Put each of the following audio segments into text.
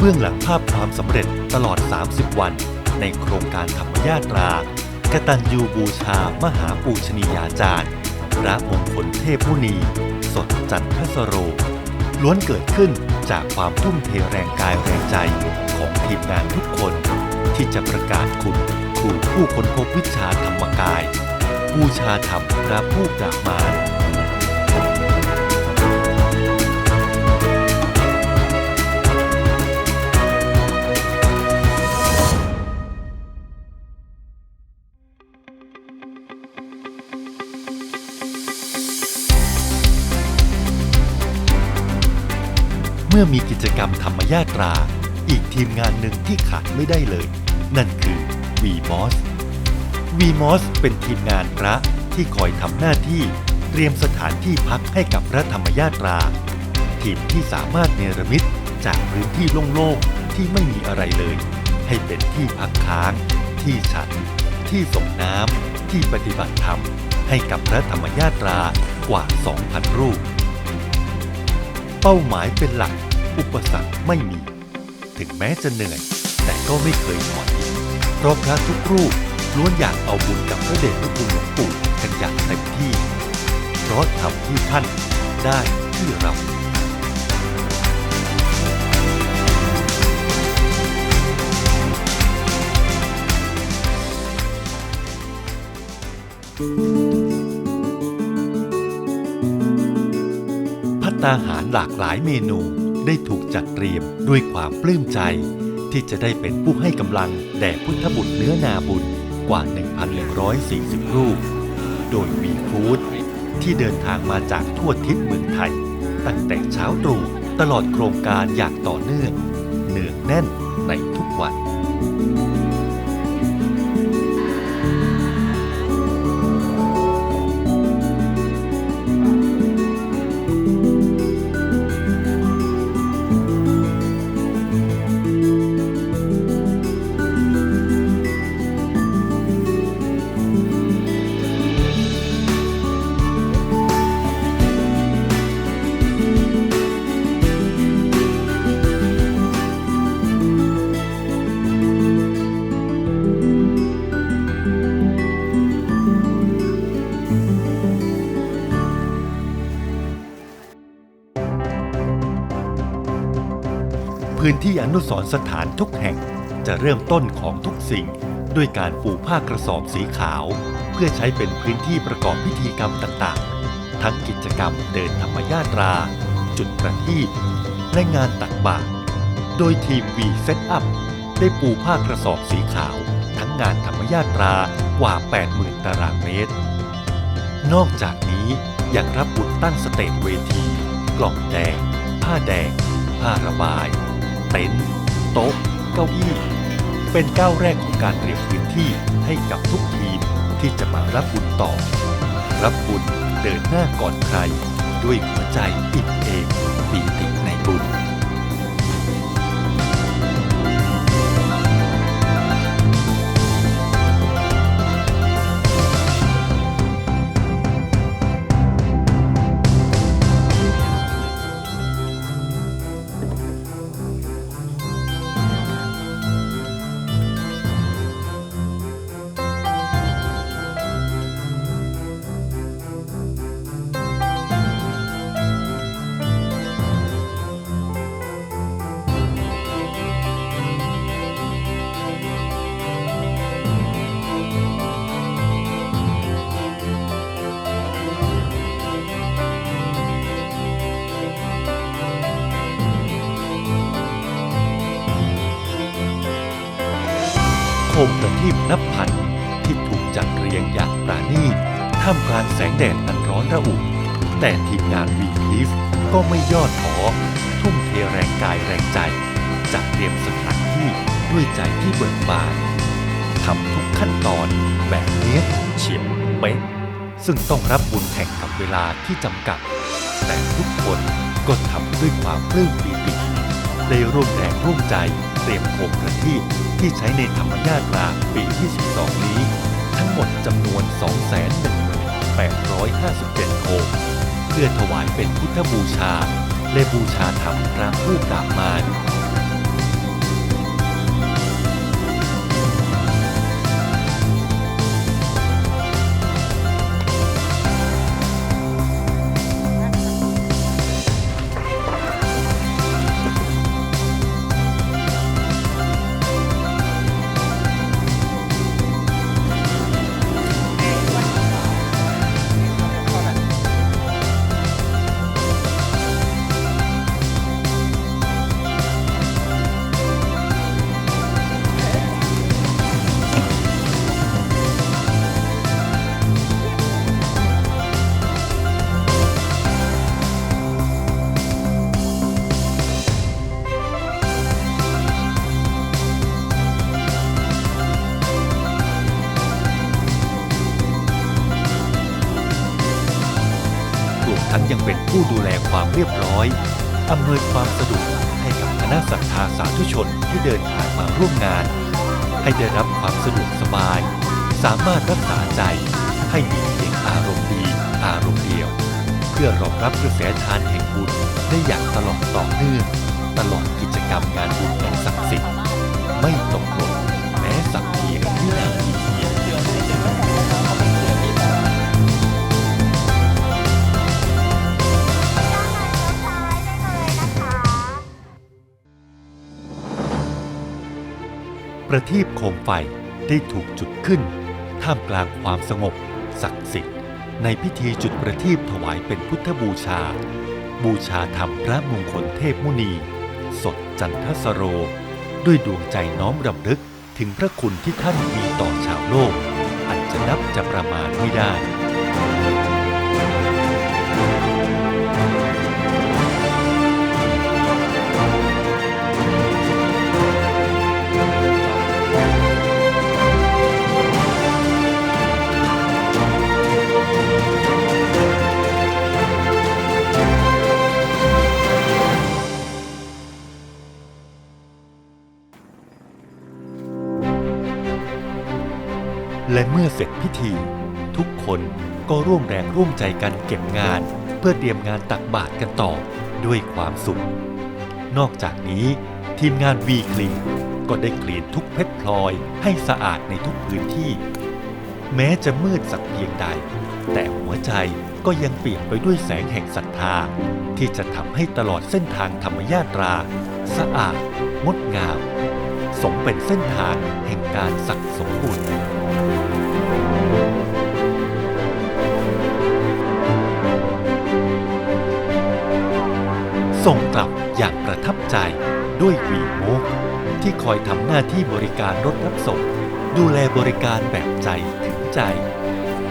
เบื้องหลังภาพความสำเร็จตลอด 30 วัน ในโครงการธรรมญาตรากตัญญูบูชามหาปูชนียาจารย์พระมงคลเทพมุนี สดจันทสโร ล้วนเกิดขึ้นจากความทุ่มเทแรงกายแรงใจของทีมงานทุกคน ที่จะประกาศคุณครูผู้ค้นพบวิชาธรรมกายบูชาธรรมพระผู้ปราบมาร มื่อมีกิจกรรมธรรมญาตรา อีกทีมงานหนึ่งที่ขาดไม่ได้เลย นั่นคือ VMOS VMOS เป็นทีมงานพระที่คอยทำหน้าที่เตรียมสถานที่พักให้กับพระธรรมญาตรา ทีมที่สามารถเนรมิตจากพื้นที่โล่งๆที่ไม่มีอะไรเลย ให้เป็นที่พักค้าง ที่ฉัน ที่ส่งน้ำที่ปฏิบัติธรรม ให้กับพระธรรมญาตรากว่า 2,000 รูป เป้าหมายเป็นหลัก อุปสรรคไม่มี ถึงแม้จะเหนื่อย แต่ก็ไม่เคยถอยเพราะพระทุกรูปล้วนอยากเอาบุญกับพระเดชพระคุณหลวงปู่กันอย่างเต็มที่ เพราะทำที่ท่านได้ที่เราพัตตาหารหลากหลายเมนู ได้ถูกจัดเตรียมด้วยความปลื้มใจ ที่จะได้เป็นผู้ให้กำลังแด่พุทธบุตรเนื้อนาบุญกว่า 1,140 รูป โดยวีฟูดที่เดินทางมาจากทั่วทิศเมืองไทย ตั้งแต่เช้าตรู่ตลอดโครงการอย่างต่อเนื่องเนืองแน่นในทุกวัน พื้นที่อนุสรสถานทุกแห่งจะเริ่มต้นของทุกสิ่งด้วยการปูผ้ากระสอบสีขาว เพื่อใช้เป็นพื้นที่ประกอบพิธีกรรมต่างๆ ทั้งกิจกรรมเดินธรรมญาตรา จุดประทีปและงานตักบาตรโดยทีม V Set Up ได้ปูผ้ากระสอบสีขาว ทั้งงานธรรมญาตรากว่า 80,000 ตารางเมตร นอกจากนี้ยังรับบุญตั้งสเตจเวที กล่องแดง ผ้าแดง ผ้าระบาย เต็นท์โต๊ะ เก้าอี้ เป็นก้าวแรกของการเตรียมพื้นที่ให้กับทุกทีมที่จะมารับบุญต่อ รับบุญเดินหน้าก่อนใคร ด้วยหัวใจอิ่มเองปีติในบุญ มประทีปนับพันที่ถูกจัดเรียงอย่างปราณีตท่ามกลางแสงแดดอันร้อนระอุ แต่ทีมงานวีพีฟก็ไม่ย่อท้อทุ่มเทแรงกายแรงใจ จัดเตรียมสถานที่ด้วยใจที่เบิกบานทำทุกขั้นตอนแบบเนี้ยเฉียบเป๊ะซึ่งต้องรับบุญแข่งกับเวลาที่จำกัด แต่ทุกคนก็ทำด้วยความปลื้มปีติ ได้ร่วมแรงร่วมใจเตรียมโคมประทีปที่ใช้ในธรรมญาตราปีที่12นี้ ทั้งหมดจำนวน 21857โคมเพื่อถวายเป็นพุทธบูชา และบูชาธรรมพระผู้ปราบมาร อำนวยความสะดวกให้กับคณะศรัทธาสาธุชนที่เดินทางมาร่วมงาน ให้ได้รับความสะดวกสบาย สามารถรักษาใจ ให้มีเพียงอารมณ์ดี อารมณ์เดียว เพื่อรองรับกระแสทานแห่งบุญได้อย่างตลอดต่อเนื่องตลอดกิจกรรมงานบุญอันศักดิ์สิทธิ์ไม่ตกหล่น ประทีปโคมไฟได้ถูกจุดขึ้น ท่ามกลางความสงบ ศักดิ์สิทธิ์ ในพิธีจุดประทีปถวายเป็นพุทธบูชา บูชาธรรมพระมงคลเทพมุนี สดจันทสโร ด้วยดวงใจน้อมรำลึกถึงพระคุณที่ท่านมีต่อชาวโลก อันจะนับจะประมาณไม่ได้ เสร็จพิธี ทุกคนก็ร่วมแรงร่วมใจกันเก็บงาน เพื่อเตรียมงานตักบาตรกันต่อด้วยความสุข นอกจากนี้ ทีมงานวีคลีนก็ได้คลีนทุกเพชรพลอยให้สะอาดในทุกพื้นที่ แม้จะมืดสักเพียงใด แต่หัวใจก็ยังเปลี่ยมไปด้วยแสงแห่งศรัทธา ที่จะทำให้ตลอดเส้นทางธรรมยาตรา สะอาด งดงาม สมเป็นเส้นทางแห่งการสักสมบุญ ส่งกลับอย่างประทับใจด้วยวีโมกที่คอยทำหน้าที่บริการรถรับส่ง ดูแลบริการแบบใจถึงใจ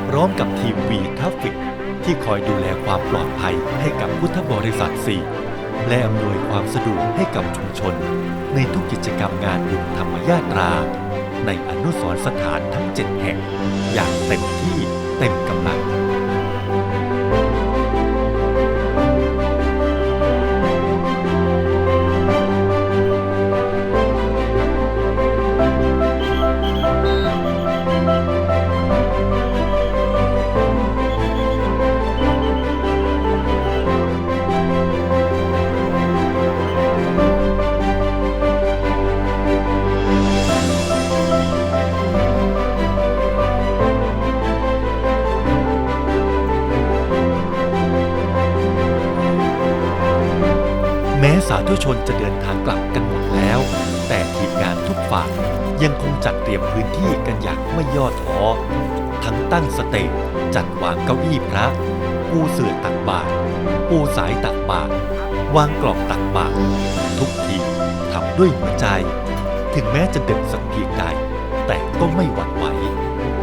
พร้อมกับทีมวีทราฟิกที่คอยดูแลความปลอดภัยให้กับพุทธบริษัทสี่และอำนวยความสะดวกให้กับชุมชน ในทุกกิจกรรมงานบุญธรรมยาตรา ในอนุสรสถานทั้งเจ็ดแห่ง อย่างเต็มที่เต็มกำลัง ธุชนจะเดินทางกลับกันหมดแล้ว แต่ทีมงานทุกฝ่ายยังคงจัดเตรียมพื้นที่กันอย่างไม่ย่อท้อ ทั้งตั้งสเตจจัดวางเก้าอี้พระ ปูเสื่อตักบาตรปูสายตักบาตรวางกล่องตักบาตรทุกทีทำด้วยหัวใจ ถึงแม้จะเด็กสักเพียงใดแต่ก็ไม่หวั่นไหว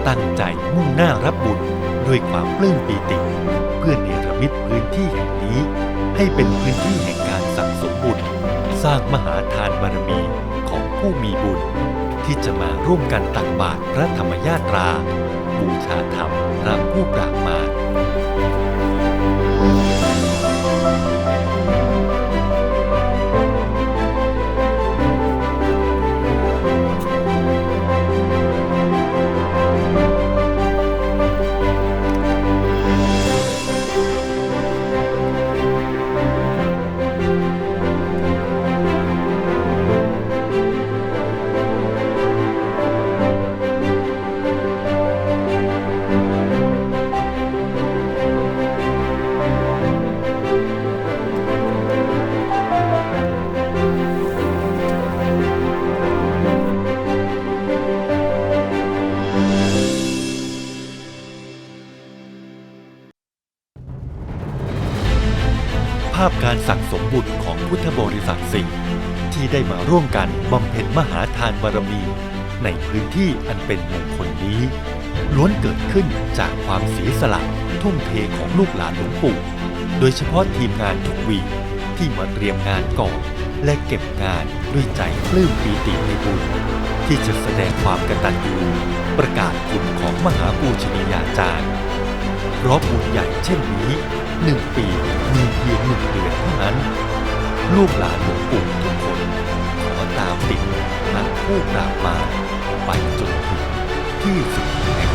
ตั้งใจมุ่งหน้ารับบุญด้วยความปลื้มปีติ เพื่อเนรมิตพื้นที่แห่งนี้ ให้เป็นพื้นที่แห่งการ บุญ สร้างมหาทานบารมีของผู้มีบุญ ที่จะมาร่วมกันตักบาตรพระธรรมญาตรา บูชาธรรมพระผู้ปราบมา การสั่งสมบุญของพุทธบริษัทสี่ที่ได้มาร่วมกันบำเพ็ญมหาทานบารมี ในพื้นที่อันเป็นมงคลนี้ ล้วนเกิดขึ้นจากความเสียสละทุ่มเทของลูกหลานหลวงปู่ โดยเฉพาะทีมงานทุกวีที่มาเตรียมงานก่อนและเก็บงานด้วยใจปลื้มปีติในบุญ ที่จะแสดงความกตัญญูประกาศคุณของมหาปูชนียาจารย์เพราะบุญใหญ่เช่นนี้หนึ่งปี พียงหนึ่งเดือนเท่านั้น ลูกหลานหลวงปู่ทุกคนขอตามติดพระผู้ปราบมาไปจนถึงที่สุดแห่ง